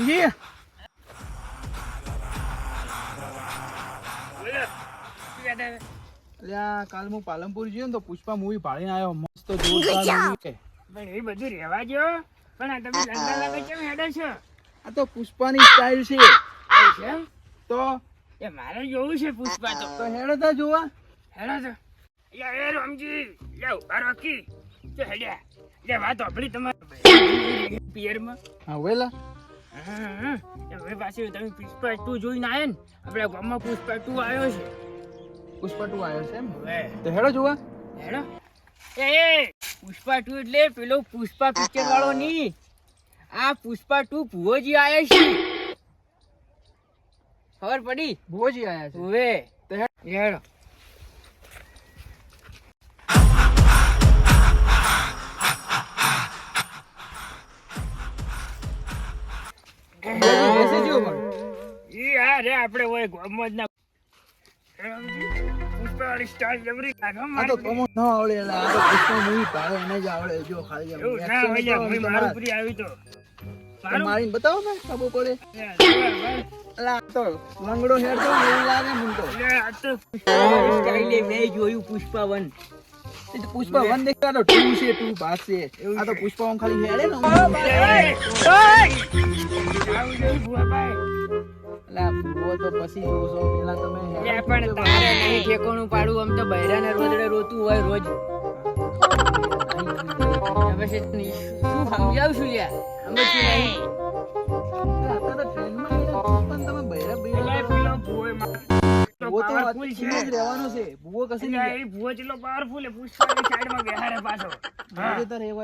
મોહનજી અલ્યા કાલ હું પાલનપુર ગયો ને તો પુષ્પા મૂવી ભાળીને આવ્યો. મસ્ત જોરદાર. પણ એ બધું રહેવા દો પણ આ તમે ધંધા લાગે કેમ હેડો છો? આ તો પુષ્પાની સ્ટાઇલ છે? તો? એ મારે જોવું છે પુષ્પા તો. તો હેડો તો જોવા. હેડો તો. યા એ રમજી યા ઊભા રાખી તો હેડ્યા. લે વાત આપણી તમારે. પિયરમાં હા વેલા. હવે પાછું તમે પુષ્પા ટુ જોઈને આયા ને આપણા ગામમાં પુષ્પા ટુ આવ્યો છે. પુષ્પા ટુ આવ્યો છે એમ? તો હેડો જોવા. હેડો. એ પુષ્પા ટુ એટલે પેલો પુષ્પા પિક્ચર વાળો નહીં આ પુષ્પા ટુ ભુવોજી આવ્યો છે. ખબર પડી? ભુવોજી આવ્યા છે. હવે. તો હેડ- આપણે ઓય ગામમાં ના પુષ્પા વાળી સ્ટાઇલ જબરી આ તો મારી. ન આવડે આ તો પુષ્પા મૂવી ભાળે એને જ આવડે જો ખાલી એવું ના હોય ભાઈ મારું તમારે. આવી તો. તો મારીને બતાવો ને ખબર પડે. અલા તો લંગડો હેડ તો એવું લાગે મને તો. આ તો પુષ્પા વાળી સ્ટાઇલ એ મેં જોયું પુષ્પા વન. પુષ્પા વન દેખતા તો ટુ છે ટુ પાસ છે આ તો પુષ્પા ખાલી હેડે ને તો પછી છો પેલા તમે પણ તારે નહીં ઠેકાણું આમ તો બૈરાને રોજડે રોતું હોય રોજ. હવે શું યાર નહીં.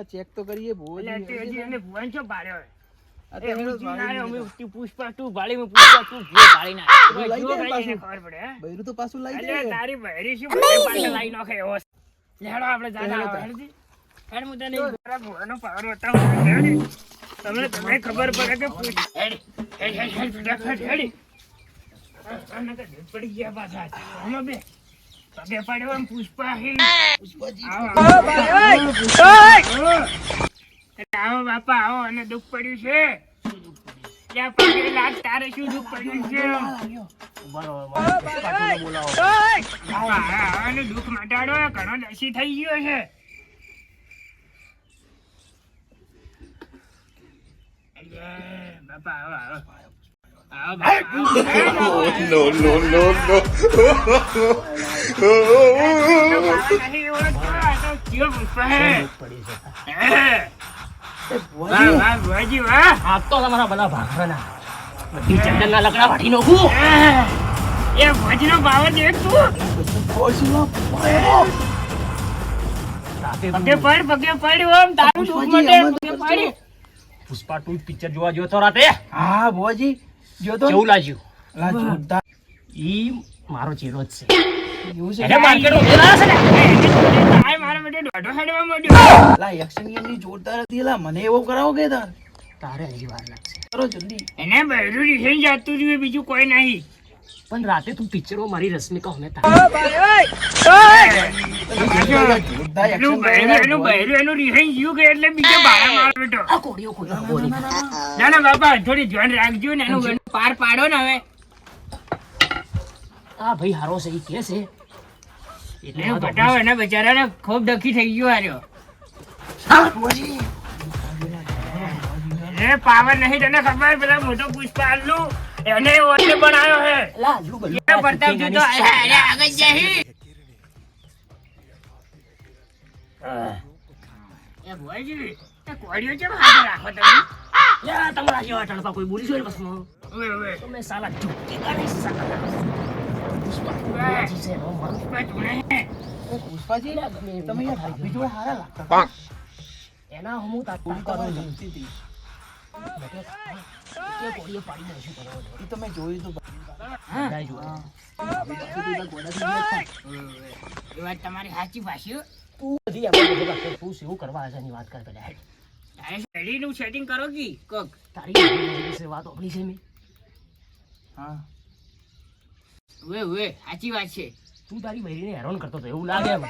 ચેક તો કરીએ ભૂવો એટલે તે તો ભાળી. હું પુષ્પા ટુ ભાળી પુષ્પા પડે બૈરું તો પાછું લઈ જાય તારી બહેરી શું પાછળ લાઈ નાખે એવો છે. આપણે જાતા. હેડજી. હેડ હું તને મારા ભુવાનો power બતાવું. હેડ. તમને તમને ખબર પડે કે હેડ, હેડ, હેડ, હેડ, ફટાફટ હેડ. હા, હા, પડી ગયા પાછા. આમાં બે. પગે પડ્યો પુષ્પા હી. આવો. એટલે આવો બાપા આવો અને દુઃખ પડ્યું છે? લાગ તારે શું દુઃખ પડ્યું છે? બાપા, દુઃખ મટાડો ઘણો દસી થઈ ગયો છે. બાપા આવો આવો. આવો no, no, no, no. તો બાપા નહીં ઓળખતો, આ તો પુષ્પા હે? હે. વાહ, વાહ, ભુવાજી, વાહ. આ તો તમારા બધા ભાખરાના બધી ચંદનના લકડા વાટી નાખું. એ ભુવાજીનો ભાવ દેખ તું. રાતે પગે પડ પગે પડ ઓમ તારું દુઃખ મટે પગે પડ. પુષ્પા ટુ પિક્ચર જોવા ગયો તો રાતે? હા ભોજી જો તો કેવું લાગ્યું? ઈ મારો ચેરો જ છે. એવું છે? એને માર્કેટમાં છે ને? તાય મારા માટે દોઢો હેડવા માંડ્યો. અલા, action એમની જોરદાર હતી અલા, મને એવો કરાવો કે તાર. તારે હજી વાર લાગશે. કરો જલ્દી. એને બહેરું રિસેન જાતું રહ્યું બીજું કોઈ નહીં. પણ રાતે તું પિક્ચરો મારી રશ્મિકા અમે જોરદાર એનું action બહેરું કરેલા એનું ભુવાજી. બહેરું એનું રિસેન ગયું કે એટલે બીજો બાળા માર બેટો. આ કોડીઓ કોડીઓ કોડી ના ના બાપા થોડી ધ્યાન રાખજો ને એનું પાર પાડો ને હવે. આ ભાઈ હારો છે ઈ કે છે. એટલે તો બતાવો એના બચારાને ખૂબ ડખી થઈ ગયો આર્યો એ પાવર નહીં તને ખબર પેલા મોટો પુષ્પાલનું? એને ઓટલે બનાવ્યો હે. એ પ્રતાપ તો આગળ જઈ એ ભુવાજી, એ કોળીઓ કેમ હાથે રાખો તમે? તમારા જેવા ટણપા કોઈ બોલી જોઈ બસમાં ઓવે, ઓવે. તમે સાલા ચૂપકે ગાડી સાલા. પુષ્પાજી તમે ભાભી જોડે હારા લાગતા એના હમું તા પૂરી તમારી હતી. તો મેં જોયું સાચી ભાષી તું બધી તું શું કરવા વાત કર પેલા તારે setting કરો કી કોક તારી વિશે વાત છે મેં હા ઉવે ઓએ સાચી વાત છે. તું તારી બહેરીને હેરાન કરતો હતો એવું લાગે મને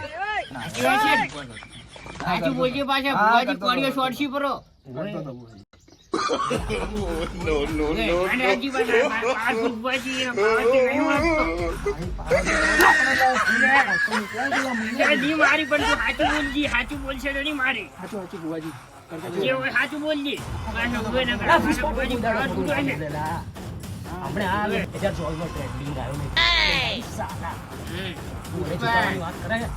સાચી વાત છે. સાચું બોલજે પાછા ભુવાજી કોળીઓ હતો. પરો મારી પણ તું સાચું બોલજી સાચું બોલશે તો નહીં મારી. સાચું સાચું બુવાજી જે હોય સાચું બોલજી. પાછો હમણાં આ બે હજાર ચોવીસમાં આવ્યો ને. સાલા. હમ. મને વાત કરે છે.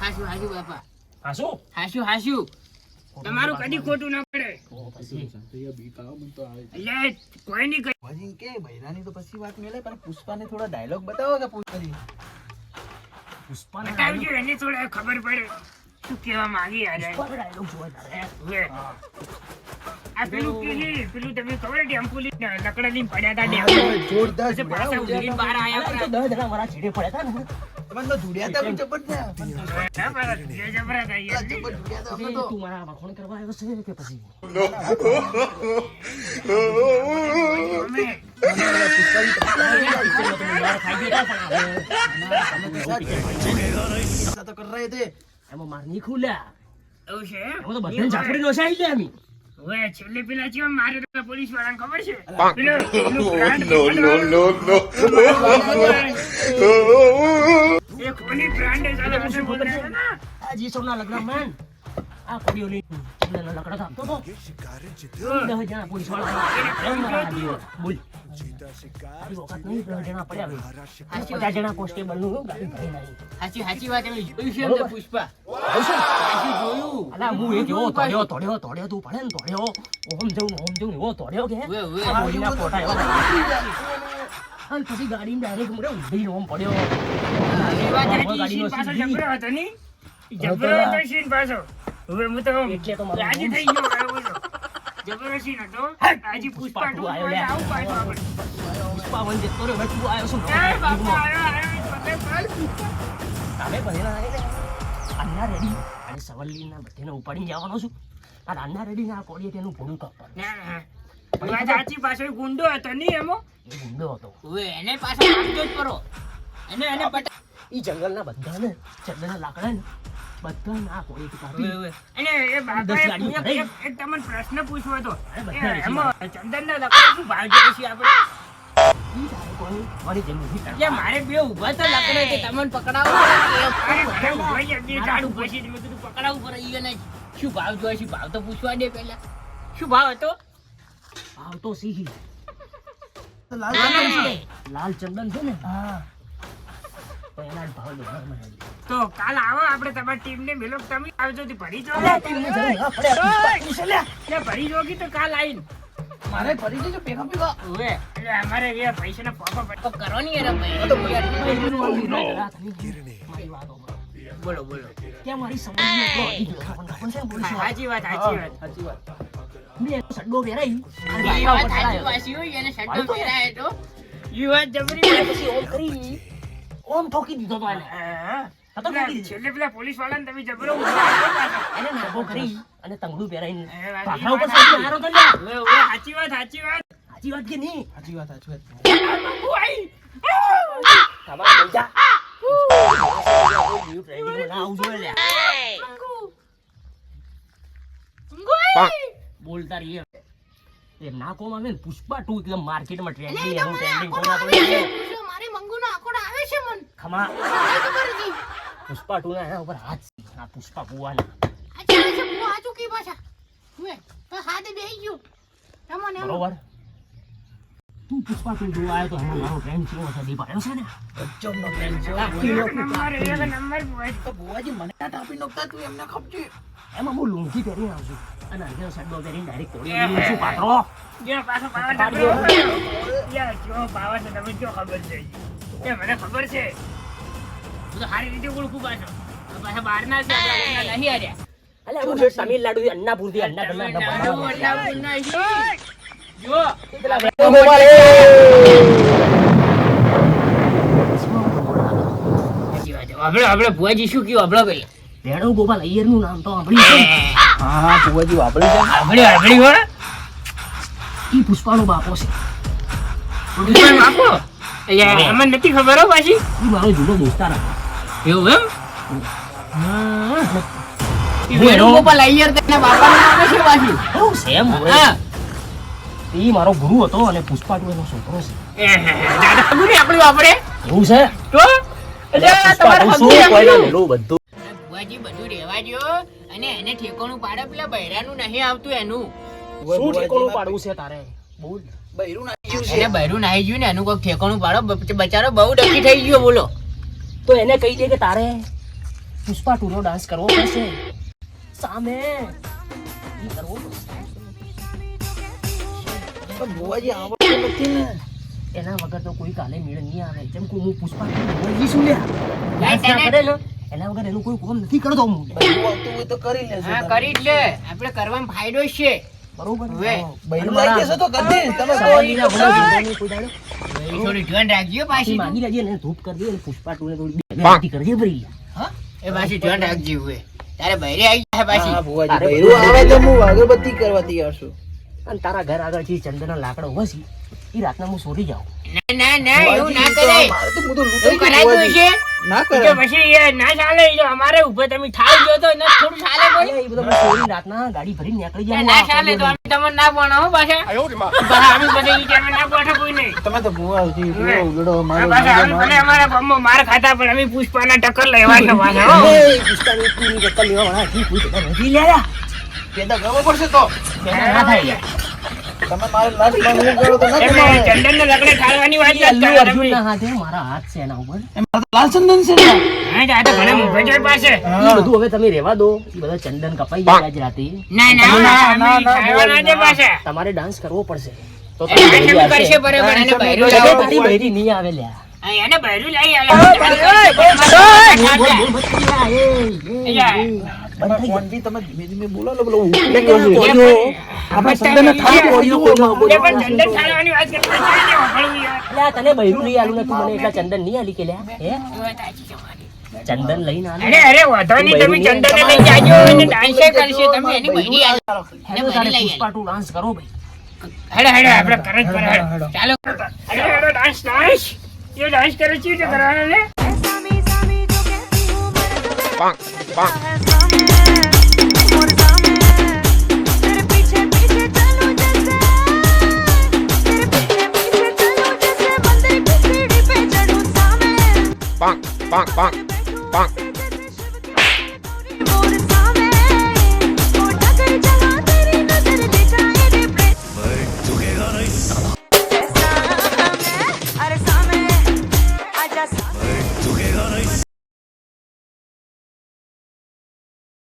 હાચું હાચું બાપા. હા શું? હાચું હાચું તમારું કદી ખોટું ના પડે. પછી કોઈ નહીં કે બૈરાની તો વાત મેલે પણ પુષ્પાને થોડા ડાયલોગ બતાવો કે પુષ્પાજી પુષ્પાનો બતાવજો એને થોડા ખબર પડે. શું કહેવા માંગી યાર પુષ્પાનો જોવા આ એમાં માર ખુલ્યા એવું છે? એમાં નો આવી ગયા હવે છેલ્લે પેલા છે મારે તો પોલીસ વાળાને ખબર છે. એ કોની ને. આ જીસોના લગ્નમાં આ કોડીઓની ચંદનના લકડા કાપતો હતો દસ જણા પોલીસવાળા. બોલ પચાસ જણા કોન્સ્ટેબલનું. સાચી સાચી વાત એમ જોયું છે. પુષ્પા અલા હું એ જેવો તોડ્યો તોડ્યો તોડ્યો તું પડે ને તોડ્યો ઓમ જવું ઓમ જવું એવો તોડ્યો કે અને પછી ગાડી ડાયરેક્ટ મને ઊંધી ઓમ પડ્યો. ગાડીનો. જબરો હતો ની? જબરો હતો શીન પાછો. હવે હું તો એટલે તો રાજી થઈ ગયો હવે બોલો. જબરો શીન હતો. આજે પુષ્પા ટુ આવ્યો લે. આવું પાછું આપણે. પુષ્પાવન જતો રહ્યો હવે તું આવ્યો છું એ બાપા, આવ્યો, આવ્યો, પતે તમે ભણેલા અન્ના રેડી અને સવલ્લીના બધેને ઉપાડીને જવાનો છું અને અન્ના રેડી ના કોડીએ તેનું ભોળું કાપવાનું ના, ના. એ સાચી પાછો ગુંડો હતો નહીં એમો ગુંડો હતો એને પાછો આપજો જ કરો એને એને પટા એ જંગલના બધાને જંગલના લાકડા ને બધા ના કોઈ એક કાપી અને એ બાપા એક તમને પ્રશ્ન પૂછવો હતો. એમાં ચંદનના લાકડા શું ભાવ જોઈએ છે આપણે? પકડાવું. પડે શું ભાવ જોઈએ છે ભાવ તો પૂછવા દે પેલા શું ભાવ હતો? ભાવ તો સીહી. લાલ ચંદન છે ને? તો કાલ આવો આપણે તમારી ટીમ ને મેલો તમે આવજો તો ભરી જો ભરી જોગી તો કાલ આવીને. સાચી વાત સાચી યુવા જબરી ઓમ ઠોકી દીધો તો એને. બોલતા રહીએ. એ નાકોમાં પુષ્પા ટુ એકદમ માર્કેટમાં ટ્રેન્ડિંગ એનું ટ્રેન્ડિંગ ખમા પુષ્પા ટુ એના ઉપર હાથ આ પુષ્પા બુઆ આ ચૂકી પાછા? હવે તો હાથે બેહી ગયો. તમને બરોબર. તું પુષ્પા તું જોવા આવ્યો તો હમણાં મારો ફ્રેન્ડ કેવો છે દીપ? આવ્યો છે ને? ગજબનો ફ્રેન્ડ છે. એક નંબર બોય તો બુઆજી મને તા આપી નોકતા તું એમને ખપજે. એમાં હું લુંગી પહેરીને આવશું અને અર્જન સડો પહેરીને ડાયરેક્ટ કોળી આવી છું પાત્રો જો પાછો પાવર જો જો પાવર તમે જો ખબર છે. એ મને ખબર છે. હું તો સારી રીતે ઓળખું પાછો. પાછા બહારના છે આપણા નહીં આર્યા અલે હું છે તમિલનાડુ થી અન્નાપુરથી અન્ના તમે કરના નાનું અલ્લાહપુરના છીએ. જો સાચી વાત છે. આપણે આપણે ભુવાજી શું કયું આપણે પેલા વેણુ ગોપાલ અય્યરનું નામ તો આપણી છે? હા હા છે. આપણે આપણે હો ઈ પુષ્પાનો બાપો છે. અમને નથી ખબર હો પાછી? ઈ મારો જૂનો દોસ્તાર હતો. એવું એમ? મારો ગુરુ હતો અને પુષ્પા ટુ એનો છોકરો છે. આપણું આપણે એવું છે? તો? એટલે. બધું. બધું રેવા દ્યો. અને એને ઠેકોણું પાડે પેલા બૈરાનું નહીં આવતું એનું. શું ઠેકોણું પાડવું છે તારે? બોલ બૈરું નાઈ ગયું છે. એને બૈરું નાહી ગયું ને એનું કોઈ ઠેકોણું પાડો. બચારો બહુ ડકી થઈ ગયો બોલો. તો એને કહી દે કે તારે પુષ્પા ટુ નો ડાન્સ કરવો પડશે. સામે. ઈ કરવો પડશે. આવડતું નથી ને. એના વગર તો કોઈ કાલે મેળ નહીં આવે. જેમ કે હું પુષ્પા ટુ શું લ્યા એના વગર એનું કોઈ કામ નથી કરતો. હું આવતું હોય તો કરી લે હા કરી જ લે. આપણે કરવામાં ફાયદો છે. બરોબર ને? હવે. બૈરું લાગી જશે તો કરી દે તમે તો સંબંધીના ગુનો જીવવાની કોઈ દાડો થોડી ધ્યાન રાખજો પાછી. પાછી લેજે ને ધૂપ કરી દે અને પુષ્પા ટુ ને થોડી બે કરજે ભરી એ પાછી ધ્યાન રાખજો હવે. તારે બૈરે આવી જાય પાછી. હા આવે તો હું અગરબત્તી કરવા તૈયાર છું. અને તારા ઘર આગળ જે ચંદન લાકડો હોય છે એ રાતના હું સોરી જાઉં. ના ના ના એવું ના કરાય તો હું તો લૂંટાઈ કરાય ગયો છે ના તો પછી એ ના ચાલે જો અમારે ઊભો તમે થાળ ગયો તો એને થોડું ચાલે કોઈ. એ બધો હું રાતના ગાડી ભરીને નીકળી એ ના ચાલે તો અમે તમને ના ભણો હો પાછા. પાછા અમે પછી ઈ ટાઈમે ના ગોઠે કોઈ નહીં તમે તો ભુવાજી કેવો ઉલડો મારો પાછા અમારા ગામમાં માર ખાતા પણ અમે પુષ્પાના ટક્કર લેવા છે પાછા હો. પુષ્પાની ટક્કર લેવા વાળા ઠીક હોય નથી લેલા. પેદા કરવો પડશે તો. ના થાય. તમે મારે લાસ્ટમાં કરો તો ના એમ કરાય. ઠાલવાની વાત અલ્લુ કરો તમે. હાથે મારા હાથ છે એના ઉપર. એમ તો લાલ ચંદન છે ને. હા, આ તો ઘણા મોંઘા પાસે. બધું હવે તમે રહેવા દો. એ બધા ચંદન કપાઈ જાય આજ રાતે. ના ના ના, ના, ના, ના, ખાવાના છે પાછા. તમારે ડાન્સ કરવો પડશે. તો તમે કરશે બરાબર એને બૈરું લાવો. તારી બૈરી નહીં આવે લ્યા એને બૈરું લઈ આલે. તમે ધીમે ધીમે બોલો ને. આપણે પણ ચંદન વાત કરતા યાર. તને બૈરું નહીં આલું તું મને એટલા ચંદન નહીં આલી કે લ્યા હે? ચંદન લઈને આલું. અરે અરે વાંધો નહીં તમે ચંદનને લઈ જાજો અને ડાન્સે કરશે તમે એની બૈરી આલો. હેડો તારે પુષ્પા ડાન્સ કરો ભાઈ. હેડો હેડો આપણે કરે જ કરે. હેડો. હેડો. ચાલો. હેડો હેડો ડાન્સ ડાન્સ એ ડાન્સ કરે છે તે કરવાનો ને. सामी bonk, bonk, bonk, bonk.